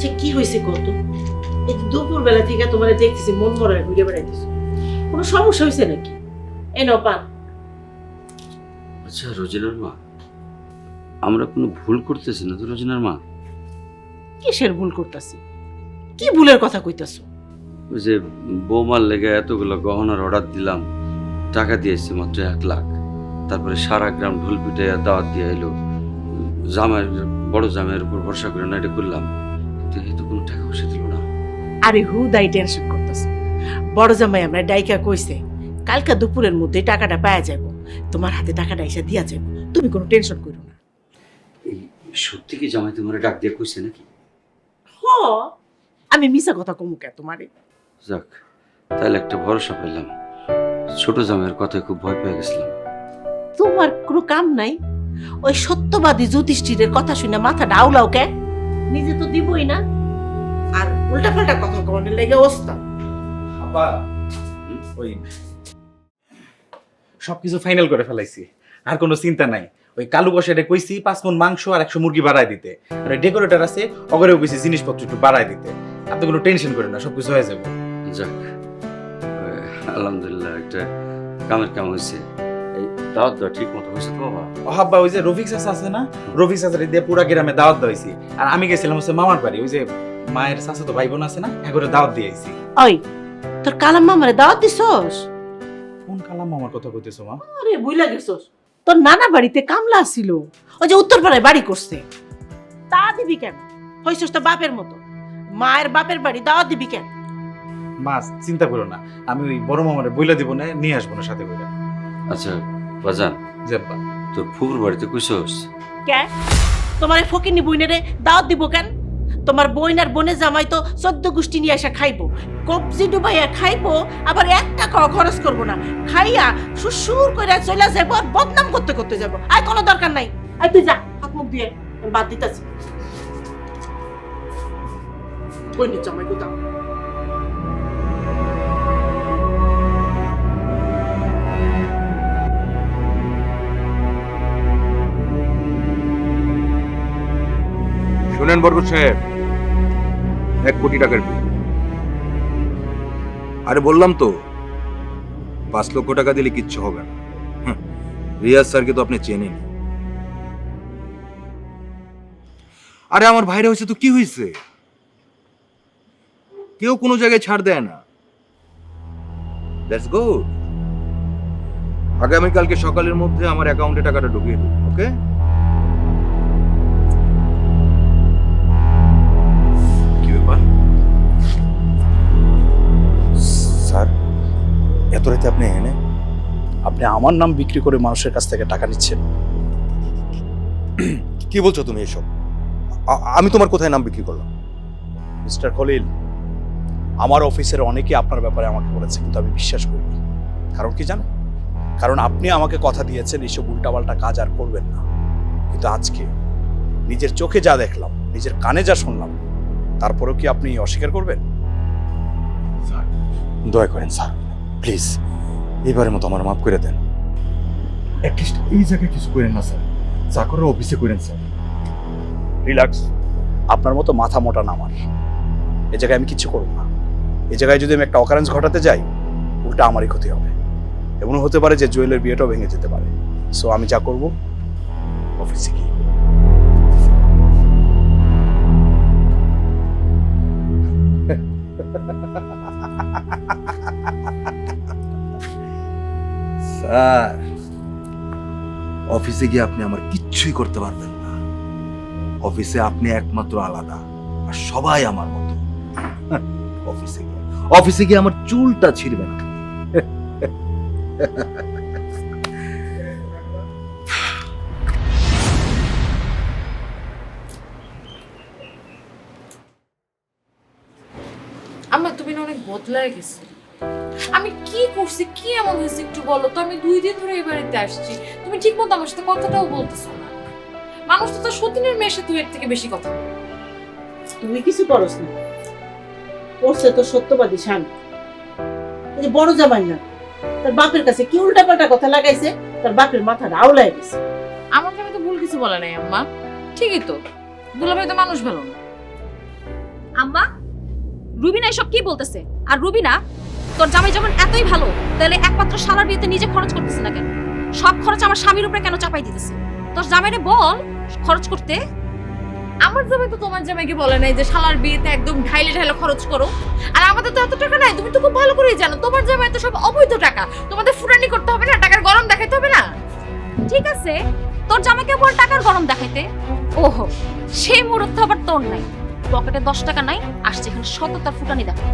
আচ্ছা কি হয়েছে কত এই দুপুর বেলা থেকে তোমার দেখতেছি মন মরা ঘুরে বেড়াইতেছ। কোনো সমস্যা হয়েছে নাকি? এই নাও পান। আচ্ছা রোজিনার মা আমরা কোনো ভুল করতেছি না তো রোজিনার মা? কিসের ভুল করতেছি? কি ভুলের কথা কইতাছো? ওই যে বৌমার লেগে এতগুলো গহনার অর্ডার দিলাম টাকা দিয়েছি মাত্র এক লাখ। তারপরে সারা গ্রাম ঢোল পিটাইয়া দাওয়াত দিয়ে এলো। জামাইয়ের বড় জামাইয়ের উপর ভরসা করে না এটা করলাম। কিন্তু তো কোনো টাকা পয়সা দিল না। আরে হু দাই টেনশন করতেছ। বড় জামাই আমরা ডাইকা কইছে কালকা দুপুরের মধ্যে টাকাটা পাওয়া যাব তোমার হাতে টাকাটা এসে দিয়া যাব তুমি কোনো টেনশন করো না। সত্যি কি জামাই তোমার ডাক দিয়ে কইছে নাকি? হ আমি মিছা কথা কমু কে তোমারে? যাক তাহলে একটা ভরসা পেলাম। ছোট জামাইয়ের কথায় খুব ভয় পেয়ে গেছিলাম। তোমার কোনো কাম নাই? ওই সত্যবাদী জ্যোতিষ্ঠিরের কথা শুনে মাথা ডাউলাও কে? নিজে তো দিবই না। আর উল্টা পাল্টা কথা কনের লেগে আব্বা ওই সবকিছু ফাইনাল করে ফেলাইছি। আর কোনো চিন্তা নাই। ওই কালু বসারে কইছি পাঁচ মন মাংস আর একশো মুরগি বাড়ায় দিতে। আর ডেকোরেটর আছে অগরেও কইছি জিনিসপত্র একটু বাড়ায় দিতে। আপনি কোনো টেনশন করেন না সবকিছু হয়ে যাবে। যাক আলহামদুলিল্লাহ একটা কামের কাম হয়েছে। দাওয়াত দেওয়া ঠিক মতো হয়েছে তো বাবা? ও হাব্বা ওই যে রফিক চাচা আছে না? রফিক চাচারে দিয়ে পুরা গ্রামে দাওয়াত দিয়েছি আর আমি গেছিলাম হচ্ছে মামার বাড়ি ওই যে মায়ের চাচা তো ভাই বোন আছে না এগরে দাওয়াত দিয়ে আইছি। ওই তোর কালাম মামারে দাওয়াত দিছস? কোন কালাম মামার কথা কইতেছো মা? আরে বুইলা গেছস। তোর নানা বাড়িতে কামলা আসিল ওই যে উত্তরপাড়ায় বাড়ি করছে। তা দিবি কেন? হইছস তো বাপের মতো। মায়ের বাপের বাড়ি দাওয়াত দিবি কেন? মা চিন্তা করো না। আমি ওই বড় মামারে বইলা দিব না নিয়ে আসব না সাথে করে আচ্ছা বাজান জেব্বা তোর ফুপুর বাড়িতে কইসস কে? তোমার ফকিনি বইনেরে দাওয়াত দিব কেন? তোমার বইন আর জামাই তো চোদ্দ গোষ্ঠী নিয়ে এসে খাইবো। কবজি ডুবাইয়া খাইবো আবার এক টাকাও খরচ করব না। খাইয়া সুসুর করে চলে যাব আর বদনাম করতে করতে যাব আর কোনো দরকার নাই। আর তুই যা হাত মুখ দিয়ে বাদ দিতেছি। বইনের জামাই কোথাও? শুনেন বরকত সাহেব, এক কোটি টাকার বিল। আরে বললাম তো, পাঁচ লক্ষ টাকা দিলে কিচ্ছু হবে না। রিয়াজ স্যারকে তো আপনি চেনেন। আরে আমার ভাইরা হয়েছে তো কি হয়েছে? কেউ কোনো জায়গায় ছাড় দেয় না। দ্যাটস গুড আগামীকালকে সকালের মধ্যে আমার অ্যাকাউন্টে টাকাটা ঢুকিয়ে দিন ওকে আপনি এনে আপনি আমার নাম বিক্রি করে মানুষের কাছ থেকে টাকা নিচ্ছেন। কি বলছো তুমি এসব? আমি তোমার কোথায় নাম বিক্রি করলাম? মিস্টার খলিল আমার অফিসের অনেকেই আপনার ব্যাপারে আমাকে বলেছে কিন্তু আমি বিশ্বাস করিনি। কারণ কি জানো? কারণ আপনি আমাকে কথা দিয়েছেন এইসব উল্টাপাল্টা কাজ আর করবেন না। কিন্তু আজকে নিজের চোখে যা দেখলাম নিজের কানে যা শুনলাম তারপরেও কি আপনি অস্বীকার করবেন? দয়া করেন স্যার। প্লিজ এবারের মতো আমার মাফ করে দেন। অ্যাটলিস্ট এই জায়গায় কিছু করেন না স্যার। যা করার অফিসে করেন স্যার। রিল্যাক্স আপনার মতো মাথা মোটা না আমার। এ জায়গায় আমি কিছু করব না। এ জায়গায় যদি আমি একটা অকারেন্স ঘটাতে যাই উল্টা আমারই ক্ষতি হবে। এমনও হতে পারে যে জুয়েলের বিয়েটাও ভেঙে যেতে পারে। সো আমি যা করব অফিসে গিয়ে স্যার, অফিসে গিয়ে আপনি আমার কিচ্ছুই করতে পারবেন না। অফিসে আপনি একমাত্র আলাদা আর সবাই আমার মতো। অফিসে গিয়ে অফিসে গিয়ে আমার চুলটা ছিঁড়বে না। আমার তুমি অনেক বদলায় গেছে। আমি কি করছি? কি এমন হয়েছে একটু বলো তো? আমি দুই দিন ধরে এই বাড়িতে আসছি। তুমি ঠিক মতো আমার সাথে কথাটাও বলতেছো না। মানুষ তো তার সতীনের মেয়ের সাথে এর থেকে বেশি কথা বলে। তুই কিছু করস না। করছে তো সত্যবাদী স্বামী। এই যে বড় জামাই না তার বাপের কাছে কি উল্টা পাল্টা কথা লাগাইছে? তার বাপের মাথা আউলাই গেছে। আমার আমি তো ভুল কিছু বলে নাই আম্মা। ঠিকই তো। দুলাভাই তো মানুষ ভালো না। আম্মা রুবিনা এসব কি বলতেছে? আর রুবিনা? তোর জামাই যখন এতই ভালো তাহলে একমাত্র শালার বিয়েতে নিজে খরচ করতেছে না কেন? সব খরচ আমার স্বামীর উপরে কেন চাপাই দিতেছে? তোর জামাইরে বল খরচ করতে। আমার জামাই তো তোমার জামাইকে বলে নাই যে শালার বিয়েতে একদম ঢাইলে ঢাইলে খরচ করো। আর আমাদের তো এত টাকা নাই তুমি তো খুব ভালো করেই জানো তোমার জামাই তো সব অবৈধ টাকা। তোমাদের ফুরানি করতে হবে না টাকার গরম দেখাইতে হবে না? ঠিক আছে তোর জামাইকে বল টাকার গরম দেখাইতে। ওহো সেই মুহূর্ত আবার তোর নাই। পকেটে দশ টাকা নাই আসছে এখানে সততার ফুটানি দেখা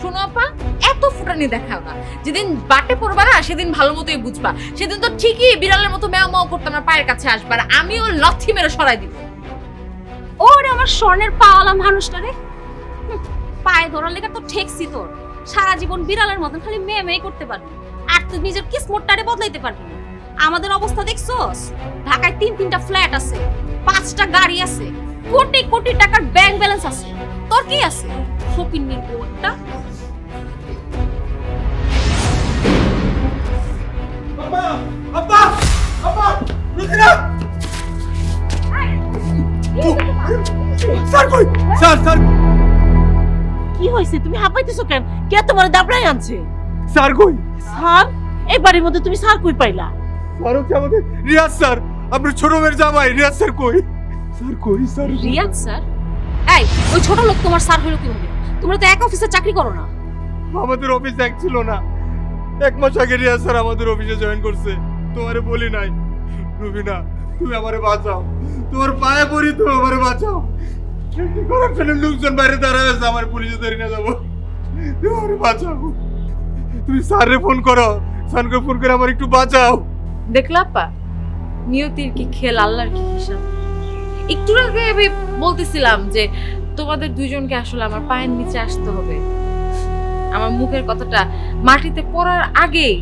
শোনো আপা, এত ফুটানি দেখাও না। যেদিন বাটে পড়বা না, সেদিন ভালো মতোই বুঝবা। সেদিন তো ঠিকই বিড়ালের মতো ম্যাও ম্যাও করতে আমার পায়ের কাছে আসবা আর আমিও লথি মেরে সরাই দিব ওরে আমার স্বর্ণের পাওয়ালা মানুষটা রে। পায়ে ধরার লেগে তো ঠেকছি তোর। সারা জীবন বিড়ালের মতন খালি মেয়ে মেয়ে করতে পারবি। আর তুই নিজের কিসমোটটারে বদলাইতে পারবি না। আমাদের অবস্থা দেখছস? ঢাকায় তিন তিনটা ফ্ল্যাট আছে, পাঁচটা গাড়ি আছে, কোটি কোটি টাকার ব্যাংক ব্যালেন্স আছে। তোর কি আছে? ফকির নির্বোধটা স্যার কই? Sir sir. কি হয়েছে? তুমি হাঁপাইতেছো কেন? কে তোমার দাবড়াই আনছে? স্যার কই? স্যার এই বাড়ির মধ্যে তুমি স্যার কই পাইলা? হচ্ছে আমাদের রিয়াজ স্যার আপনার ছোট মেয়ের জামাই রিয়াজ স্যার কই? স্যার কই স্যার রিয়াদ স্যার? এই ওই ছোট লোক তোমার স্যার হলো কীভাবে? তোমরা তো এক অফিসে চাকরি করো না। আমাদের অফিস এক ছিল না। এক মাস আগে রিয়াজ স্যার আমাদের অফিসে জয়েন করছে। তোমারে বলি নাই। রুবিনা তুমি আমারে বাঁচাও। তোমার পায়ে পড়ি তুমি আমারে বাঁচাও। করাপশনের লোকজন বাইরে দাঁড়ায় আছে? আমার পুলিশে ধরে নিয়ে যাব। তুমি আমারে বাঁচাও। তুমি স্যারে ফোন করো। স্যারকে ফোন করে আমার একটু বাঁচাও। দেখলা আপা নিয়তির কি খেল আল্লাহর কি হিসাব? একটু আগে আমি বলতেছিলাম যে তোমাদের দুইজনকে আসলে আমার পায়ের নিচে আসতে হবে। আমার মুখের কথাটা মাটিতে পড়ার আগেই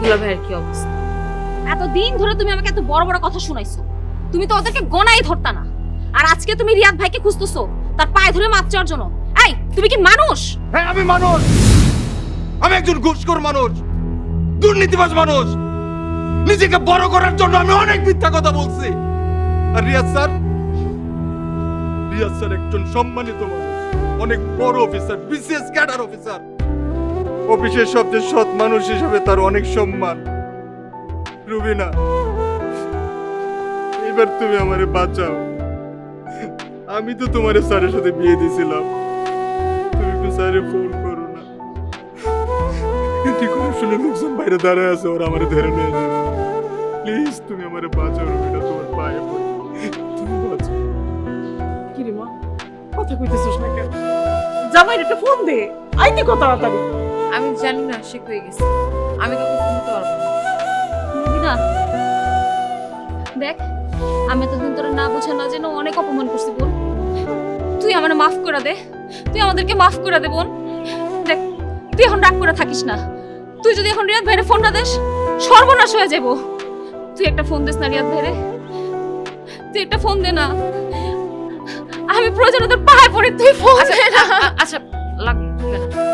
দুলা ভাইয়ের কি অবস্থা? এত দিন ধরে তুমি আমাকে এত বড় বড় কথা শুনাইছো। তুমি তো ওদেরকে গনাই ধরতা না। আর আজকে তুমি রিয়াদ ভাইকে খুঁজতেছো তার পায়ে ধরে মাপ চাওয়ার জন্য। এই তুমি কি মানুষ? হ্যাঁ আমি মানুষ। আমি একজন ঘুষখোর মানুষ দুর্নীতিবাজ মানুষ। নিজেকে বড় করার জন্য আমি অনেক মিথ্যা কথা বলছি। আর রিয়াজ স্যার রিয়াজ স্যার একজন সম্মানিত মানুষ, অনেক বড় অফিসার বিসিএস ক্যাডার অফিসার অফিসের সবচেয়ে সৎ মানুষ হিসেবে তার অনেক সম্মান। রুবিনা, এবার তুমি আমারে বাঁচাও। আমি তো তোমার স্যারের সাথে বিয়ে দিয়েছিলাম। তুমি একটু স্যারে ফোন করো না। ঠিক করে শুনে লোকজন বাইরে দাঁড়ায় আছে, ওরা আমার ধরে নিয়ে যাবে। প্লিজ তুমি আমার বাঁচাও, রবিনা, তোমার পায়ে পড়ি। তুমি বাঁচাও। কথা কইতেছিস না কেন? জামাইর একটা ফোন দে। আইতে কত তাড়াতাড়ি। আমি জানি না সে কই গেছে। আমি তোকে ফোন দিতে পারব না। দেখ আমি তো এতদিন তোরা না বুঝে না যেন অনেক অপমান করছি বোন। তুই আমার মাফ করে দে। তুই আমাদেরকে মাফ করে দে বোন। দেখ তুই এখন রাগ করে থাকিস না। তুই যদি এখন রিয়াদ ভাইরে ফোন না দেস সর্বনাশ হয়ে যাব তুই একটা ফোন দিস না রিয়াদ ভাইরে। তুই একটা ফোন দে না। তুই ফোন আচ্ছা লাগবে না। দেখতেছি